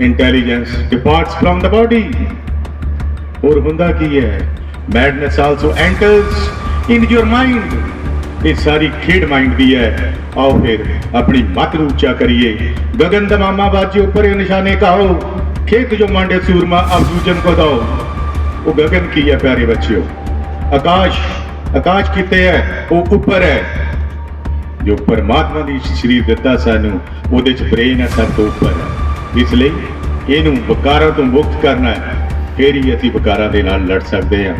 intelligence departs from the body. और ਹੁੰਦਾ ਕੀ ਹੈ madness also enters in your mind ਇਹ ਸਾਰੀ ਖੇਡ ਮਾਈਂਡ ਦੀ ਹੈ ਆਓ ਫਿਰ ਆਪਣੀ ਮੱਤ ਨੂੰ ਉੱਚਾ ਕਰੀਏ ਗगन ਦਮਾਮਾ ਬਾਜੀ ਉੱਪਰ ਇਹ ਨਿਸ਼ਾਨੇ ਕਹੋ ਖੇਤ ਜੋ ਮਾਂਡੇ ਸੂਰਮਾ ਅਬਜੂਜਨ ਕੋ ਦਾਓ ਉਹ ਗਗਨ ਕੀ ਹੈ ਪਿਆਰੇ ਬੱਚਿਓ ਆਕਾਸ਼ ਆਕਾਸ਼ ਕਿਤੇ ਹੈ ਉਹ ਉੱਪਰ ਹੈ ਜੋ ਪਰਮਾਤਮਾ ਦੀ ਸਰੀਰ ਦਿੱਤਾ ਸਾਨੂੰ ਉਹਦੇ ਚ ਬ੍ਰੇਨ ਹੈ ਸਭ ਤੋਂ ਉੱਪਰ ਹੈ ਇਸ ਲਈ ਇਹਨੂੰ ਵਕਾਰਾਂ ਤੋਂ ਮੁਕਤ ਕਰਨਾ ਹੈ। ਫਿਰ ਹੀ ਅਸੀਂ ਵਕਾਰਾਂ ਦੇ ਨਾਲ ਲੜ ਸਕਦੇ ਹਾਂ।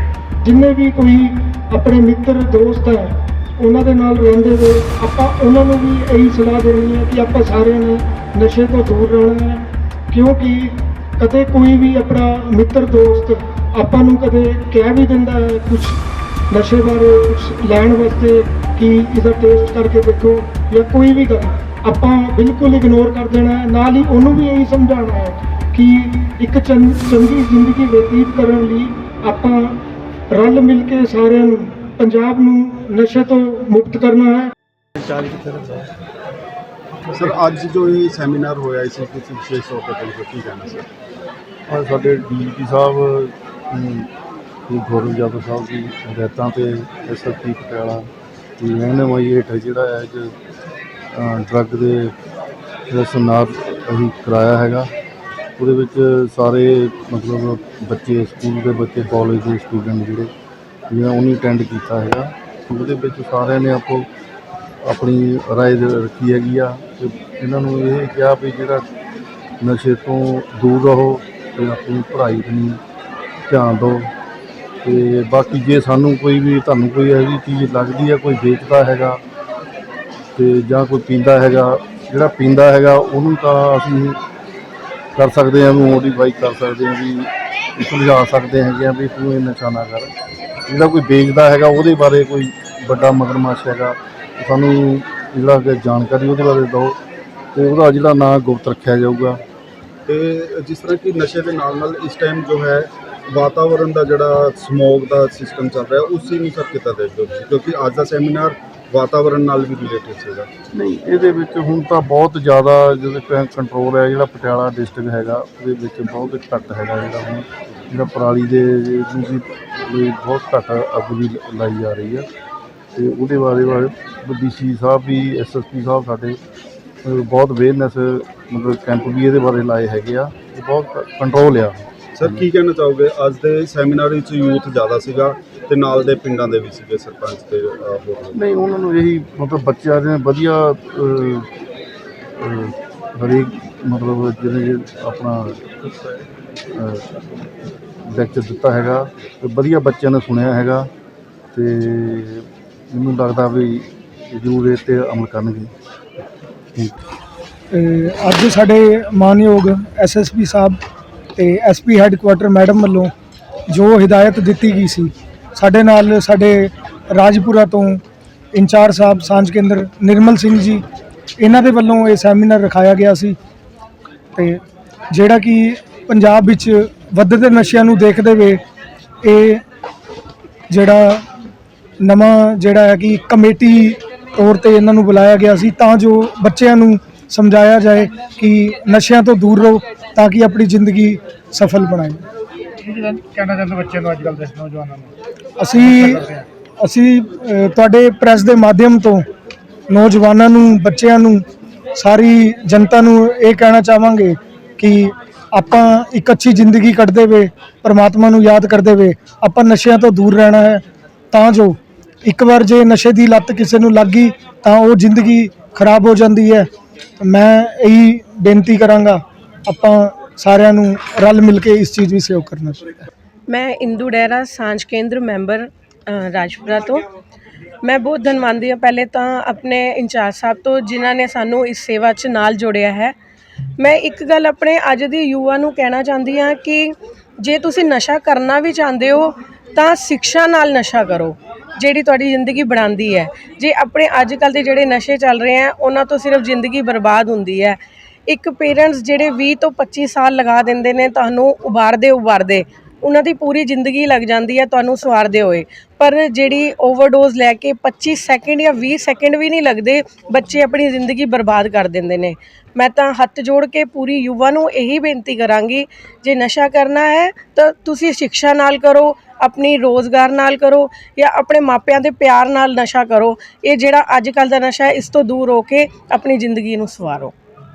ਜਿੰਨੇ ਵੀ ਕੋਈ ਆਪਣੇ ਮਿੱਤਰ, ਦੋਸਤ ਹੈ, ਉਹਨਾਂ ਦੇ ਨਾਲ ਰਹਿੰਦੇ ਹੋਏ ਆਪਾਂ ਉਹਨਾਂ ਨੂੰ ਵੀ ਇਹੀ ਸਲਾਹ ਦੇਣੀ ਹੈ ਕਿ ਆਪਾਂ ਸਾਰਿਆਂ ਨੇ ਨਸ਼ੇ ਤੋਂ ਦੂਰ ਰਹਿਣਾ ਹੈ। ਕਿਉਂਕਿ ਕਦੇ ਕੋਈ ਵੀ ਆਪਣਾ ਮਿੱਤਰ, ਦੋਸਤ ਆਪਾਂ ਨੂੰ ਕਦੇ ਕਹਿ ਵੀ ਦਿੰਦਾ ਹੈ ਕੁਝ ਨਸ਼ੇ ਬਾਰੇ ਕੁਝ ਲੈਣ ਵਾਸਤੇ ਕਿ ਇਹਦਾ ਟੇਸਟ ਕਰਕੇ ਦੇਖੋ ਜਾਂ ਕੋਈ ਵੀ ਗੱਲ। ਆਪਾਂ ਬਿਲਕੁਲ ਇਗਨੋਰ ਕਰ ਦੇਣਾ ਹੈ। ਨਾਲ ਹੀ ਉਹਨੂੰ ਵੀ ਇਹੀ ਸਮਝਾਉਣਾ ਹੈ ਕਿ ਇੱਕ ਚੰਗ- ਜ਼ਿੰਦਗੀ ਬਤੀਤ ਕਰਨ ਲਈ ਆਪਾਂ ਰਲ ਮਿਲ ਕੇ ਸਾਰਿਆਂ ਨੂੰ ਪੰਜਾਬ ਨੂੰ ਨਸ਼ੇ ਤੋਂ ਮੁਕਤ ਕਰਨਾ ਹੈ। ਸਰ ਅੱਜ ਜੋ ਇਹ ਸੈਮੀਨਾਰ ਹੋਇਆ ਇਸ ਵਿੱਚ ਤੁਸੀਂ ਵਿਸ਼ੇਸ਼ ਤੌਰ ਤੇ ਤੁਹਾਨੂੰ ਕੀ ਕਹਿਣਾ ਸਰ ਅੱਜ ਸਾਡੇ ਡੀਜੀਪੀ ਸਾਹਿਬ ਸ਼੍ਰੀ ਗੌਰਵ ਜਾਦਵ ਸਾਹਿਬ ਦੀ ਹਦਾਇਤਾਂ ਤੇ ਐਸਐਸਪੀ ਪਟਿਆਲਾ ਦੀ ਰਹਿਨਮਾਈ ਹੇਠ ਜਿਹੜਾ ਹੈ ਅੱਜ ਡਰੱਗ ਦੇ ਜਿਹੜਾ ਸੈਮੀਨਾਰ ਅਸੀਂ ਕਰਾਇਆ ਹੈਗਾ, ਉਹਦੇ ਵਿੱਚ ਸਾਰੇ ਮਤਲਬ ਬੱਚੇ ਸਕੂਲ ਦੇ ਬੱਚੇ ਕਾਲਜ ਦੇ ਸਟੂਡੈਂਟ ਜਿਹੜੇ ਜਿਹੜਾ ਉਹਨੇ ਅਟੈਂਡ ਕੀਤਾ ਹੈਗਾ। ਉਹਦੇ ਵਿੱਚ ਸਾਰਿਆਂ ਨੇ ਆਪੋ ਆਪਣੀ ਰਾਏ ਰੱਖੀ ਹੈਗੀ ਆ। ਤੇ ਇਹਨਾਂ ਨੂੰ ਇਹ ਕਿਹਾ ਵੀ ਜਿਹੜਾ ਨਸ਼ੇ ਤੋਂ ਦੂਰ ਰਹੋ ਤੇ ਆਪਣੀ ਪੜ੍ਹਾਈ ਨੂੰ ਧਿਆਨ ਦਿਓ। ਤੇ ਬਾਕੀ ਜੇ ਸਾਨੂੰ ਕੋਈ ਵੀ, ਤੁਹਾਨੂੰ ਕੋਈ ਇਹੋ ਜਿਹੀ ਚੀਜ਼ ਲੱਗਦੀ ਹੈ ਕੋਈ ਵੇਚਦਾ ਹੈਗਾ ਤੇ ਜਾਂ ਕੋਈ ਪੀਂਦਾ ਹੈਗਾ, ਜਿਹੜਾ ਪੀਂਦਾ ਹੈਗਾ, ਉਹਨੂੰ ਤਾਂ ਅਸੀਂ ਕਰ ਸਕਦੇ ਹਾਂ ਉਹਨੂੰ ਮੋਡੀਫਾਈ ਕਰ ਸਕਦੇ ਹਾਂ, ਵੀ ਸਮਝਾ ਸਕਦੇ ਹੈਗੇ ਆ ਵੀ ਤੂੰ ਇਹ ਨਸ਼ਾ ਨਾ ਕਰ ਜਿਹੜਾ ਕੋਈ ਵੇਚਦਾ ਹੈਗਾ, ਉਹਦੇ ਬਾਰੇ ਕੋਈ ਵੱਡਾ ਮਗਰਮੱਛ ਹੈਗਾ, ਸਾਨੂੰ ਜਿਹੜਾ ਕਿ ਜਾਣਕਾਰੀ ਉਹਦੇ ਬਾਰੇ ਦਿਓ, ਤੇ ਉਹਦਾ ਜਿਹੜਾ ਨਾਂ ਗੁਪਤ ਰੱਖਿਆ ਜਾਊਗਾ ਤੇ ਜਿਸ ਤਰ੍ਹਾਂ ਕਿ ਨਸ਼ੇ ਦੇ ਨਾਲ ਨਾਲ ਇਸ ਟਾਈਮ ਜੋ ਹੈ ਵਾਤਾਵਰਣ ਦਾ ਜਿਹੜਾ ਸਮੋਗ ਦਾ ਸਿਸਟਮ ਚੱਲ ਰਿਹਾ, ਉਸੇ ਨੂੰ ਸਰ ਕਿੱਦਾਂ ਦੇਖਦੇ ਹੋ ਤੁਸੀਂ? ਕਿਉਂਕਿ ਅੱਜ ਦਾ ਸੈਮੀਨਾਰ ਵਾਤਾਵਰਣ ਨਾਲ ਵੀ ਰਿਲੇਟਡ ਸੀਗਾ। ਨਹੀਂ, ਇਹਦੇ ਵਿੱਚ ਹੁਣ ਤਾਂ ਬਹੁਤ ਜ਼ਿਆਦਾ ਜਦੋਂ ਕੰਟਰੋਲ ਹੈ, ਜਿਹੜਾ ਪਟਿਆਲਾ ਡਿਸਟ੍ਰਿਕਟ ਹੈਗਾ, ਉਹਦੇ ਵਿੱਚ ਬਹੁਤ ਘੱਟ ਹੈਗਾ ਜਿਹੜਾ ਹੁਣ, ਜਿਹੜਾ ਪਰਾਲੀ ਦੇ ਨੂੰ ਵੀ ਬਹੁਤ ਘੱਟ ਅੱਗ ਵੀ ਲਾਈ ਜਾ ਰਹੀ ਹੈ। ਤੇ ਉਹਦੇ ਬਾਰੇ ਬਾਰੇ ਡੀਸੀ ਸਾਹਿਬ ਵੀ ਐਸਐਸਪੀ ਸਾਹਿਬ ਸਾਡੇ ਬਹੁਤ ਅਵੇਅਰਨੈਸ ਮਤਲਬ ਕੈਂਪ ਵੀ ਇਹਦੇ ਬਾਰੇ ਲਾਏ ਹੈਗੇ ਆ। ਬਹੁਤ ਕੰਟਰੋਲ ਆ। ਸਰ ਕੀ ਕਹਿਣਾ ਚਾਹੋਗੇ ਅੱਜ ਦੇ ਸੈਮੀਨਾਰ ਵਿੱਚ ਯੂਥ ਜ਼ਿਆਦਾ ਸੀਗਾ ਤੇ ਨਾਲ ਦੇ ਪਿੰਡਾਂ ਦੇ ਵੀ ਸੀਗੇ ਸਰਪੰਚ ਤੇ ਅਹ, ਹੋਰ ਲੋਕ। ਨਹੀਂ ਉਹਨਾਂ ਨੂੰ ਇਹੀ ਮਤਲਬ ਬੱਚਿਆਂ ਨੇ ਵਧੀਆ ਅਹ, ਅਹ, ਹਰੇਕ ਮਤਲਬ ਜਿਹੜੇ ਆਪਣਾ ਲੈਕਚਰ ਦਿੱਤਾ ਹੈਗਾ ਤੇ ਵਧੀਆ ਬੱਚਿਆਂ ਨੇ ਸੁਣਿਆ ਹੈਗਾ ਤੇ ਮੈਨੂੰ ਲੱਗਦਾ ਵੀ ਜ਼ਰੂਰ ਇਹ ਤੇ ਅਮਲ ਕਰਨਗੇ ਅਹ ਅੱਜ ਸਾਡੇ ਮਾਨਯੋਗ ਐਸਐਸਪੀ ਸਾਹਿਬ ਤੇ ਐਸਪੀ ਹੈੱਡਕੁਆਟਰ ਮੈਡਮ ਵੱਲੋਂ ਜੋ ਹਦਾਇਤ ਦਿੱਤੀ ਗਈ ਸੀ, ਸਾਡੇ ਨਾਲ ਸਾਡੇ ਰਾਜਪੁਰਾ ਤੋਂ ਇੰਚਾਰਜ ਸਾਹਿਬ ਸਾਂਝ ਕੇਂਦਰ ਨਿਰਮਲ ਸਿੰਘ ਜੀ, ਇਹਨਾਂ ਦੇ ਵੱਲੋਂ ਇਹ ਸੈਮੀਨਾਰ ਰਖਾਇਆ ਗਿਆ ਸੀ ਤੇ ਜਿਹੜਾ ਕਿ ਪੰਜਾਬ ਵਿੱਚ ਵੱਧਦੇ ਨਸ਼ਿਆਂ ਨੂੰ ਦੇਖਦੇ ਹੋਏ ਇਹ ਜਿਹੜਾ ਨਵਾਂ ਜਿਹੜਾ ਹੈ ਕਿ ਕਮੇਟੀ ਤੌਰ ਤੇ ਇਹਨਾਂ ਨੂੰ ਬੁਲਾਇਆ ਗਿਆ ਸੀ ਤਾਂ ਜੋ ਬੱਚਿਆਂ ਨੂੰ ਸਮਝਾਇਆ ਜਾਏ ਕਿ ਨਸ਼ਿਆਂ ਤੋਂ ਦੂਰ ਰਹੋ ਤਾਂ ਕਿ ਆਪਣੀ ਜ਼ਿੰਦਗੀ ਸਫਲ ਬਣਾਏ ਕਹਿਣਾ ਚਾਹੁੰਦੇ ਬੱਚਿਆਂ ਨੂੰ ਅੱਜ ਕੱਲ੍ਹ ਦੇ ਨੌਜਵਾਨਾਂ ਨੂੰ? ਅਸੀਂ ਅਸੀਂ ਅ, ਤੁਹਾਡੇ ਪ੍ਰੈਸ ਦੇ ਮਾਧਿਅਮ ਤੋਂ ਨੌਜਵਾਨਾਂ ਨੂੰ ਬੱਚਿਆਂ ਨੂੰ ਸਾਰੀ ਜਨਤਾ ਨੂੰ ਇਹ ਕਹਿਣਾ ਚਾਹਾਂਗੇ ਕਿ ਆਪਾਂ ਇੱਕ ਅੱਛੀ ਜ਼ਿੰਦਗੀ ਕੱਢਦੇ ਹੋਏ ਪ੍ਰਮਾਤਮਾ ਨੂੰ ਯਾਦ ਕਰਦੇ ਹੋਏ ਆਪਾਂ ਨਸ਼ਿਆਂ ਤੋਂ ਦੂਰ ਰਹਿਣਾ ਹੈ ਤਾਂ ਜੋ ਇੱਕ ਵਾਰ ਜੇ ਨਸ਼ੇ ਦੀ ਲੱਤ ਕਿਸੇ ਨੂੰ ਲੱਗ ਗਈ ਤਾਂ ਉਹ ਜ਼ਿੰਦਗੀ ਖਰਾਬ ਹੋ ਜਾਂਦੀ ਹੈ। ਮੈਂ ਇਹੀ ਬੇਨਤੀ ਕਰਾਂਗਾ ਆਪਾਂ ਸਾਰਿਆਂ ਨੂੰ ਰਲ ਮਿਲ ਕੇ ਇਸ ਚੀਜ਼ ਵਿੱਚ ਸਹਿਯੋਗ ਕਰਨਾ ਚਾਹੀਦਾ ਮੈਂ ਇੰਦੂ ਡੈਰਾ ਸਾਂਝ ਕੇਂਦਰ ਮੈਂਬਰ ਰਾਜਪੁਰਾ ਤੋਂ। ਮੈਂ ਬਹੁਤ ਧੰਨਵਾਦੀ ਹਾਂ। ਪਹਿਲੇ ਤਾਂ ਆਪਣੇ ਇੰਚਾਰਜ ਸਾਹਿਬ ਤੋਂ, ਜਿਨ੍ਹਾਂ ਨੇ ਸਾਨੂੰ ਇਸ ਸੇਵਾ 'ਚ ਨਾਲ ਜੋੜਿਆ ਹੈ। ਮੈਂ ਇੱਕ ਗੱਲ ਆਪਣੇ ਅੱਜ ਦੇ ਯੁਵਾ ਨੂੰ ਕਹਿਣਾ ਚਾਹੁੰਦੀ ਹਾਂ ਕਿ ਜੇ ਤੁਸੀਂ ਨਸ਼ਾ ਕਰਨਾ ਵੀ ਚਾਹੁੰਦੇ ਹੋ, ਤਾਂ ਸਿੱਖਿਆ ਨਾਲ ਨਸ਼ਾ ਕਰੋ, ਜਿਹੜੀ ਤੁਹਾਡੀ ਜ਼ਿੰਦਗੀ ਬਣਾਉਂਦੀ ਹੈ। ਜੇ ਆਪਣੇ ਅੱਜ ਕੱਲ ਦੇ ਜਿਹੜੇ ਨਸ਼ੇ ਚੱਲ ਰਹੇ ਆ ਉਹਨਾਂ ਤੋਂ ਸਿਰਫ ਜ਼ਿੰਦਗੀ ਬਰਬਾਦ ਹੁੰਦੀ ਹੈ। ਇੱਕ ਪੇਰੈਂਟਸ ਜਿਹੜੇ 20 ਤੋਂ 25 ਸਾਲ ਲਗਾ ਦਿੰਦੇ ਨੇ, ਤੁਹਾਨੂੰ ਉਭਾਰਦੇ ਉਭਾਰਦੇ ਉਹਨਾਂ ਦੀ ਪੂਰੀ ਜ਼ਿੰਦਗੀ ਲੱਗ ਜਾਂਦੀ ਹੈ, ਤੁਹਾਨੂੰ ਸਵਾਰਦੇ ਹੋਏ। ਪਰ ਜਿਹੜੀ ਓਵਰਡੋਜ਼ ਲੈ ਕੇ 25 ਸੈਕਿੰਡ ਜਾਂ 20 ਸੈਕਿੰਡ ਵੀ ਨਹੀਂ ਲੱਗਦੇ, ਬੱਚੇ ਆਪਣੀ ਜ਼ਿੰਦਗੀ ਬਰਬਾਦ ਕਰ ਦਿੰਦੇ ਨੇ। ਮੈਂ ਤਾਂ ਹੱਥ ਜੋੜ ਕੇ ਪੂਰੀ ਯੁਵਾ ਨੂੰ ਇਹੀ ਬੇਨਤੀ ਕਰਾਂਗੀ, ਜੇ ਨਸ਼ਾ ਕਰਨਾ ਹੈ, ਤਾਂ ਤੁਸੀਂ ਸਿੱਖਿਆ ਨਾਲ ਕਰੋ, ਆਪਣੀ ਰੋਜ਼ਗਾਰ ਨਾਲ ਕਰੋ, ਜਾਂ ਆਪਣੇ ਮਾਪਿਆਂ ਦੇ ਪਿਆਰ ਨਾਲ ਨਸ਼ਾ ਕਰੋ। ਇਹ ਜਿਹੜਾ ਅੱਜ ਕੱਲ ਦਾ ਨਸ਼ਾ ਹੈ, ਇਸ ਤੋਂ ਦੂਰ ਹੋ ਕੇ ਆਪਣੀ ਜ਼ਿੰਦਗੀ ਨੂੰ ਸਵਾਰੋ।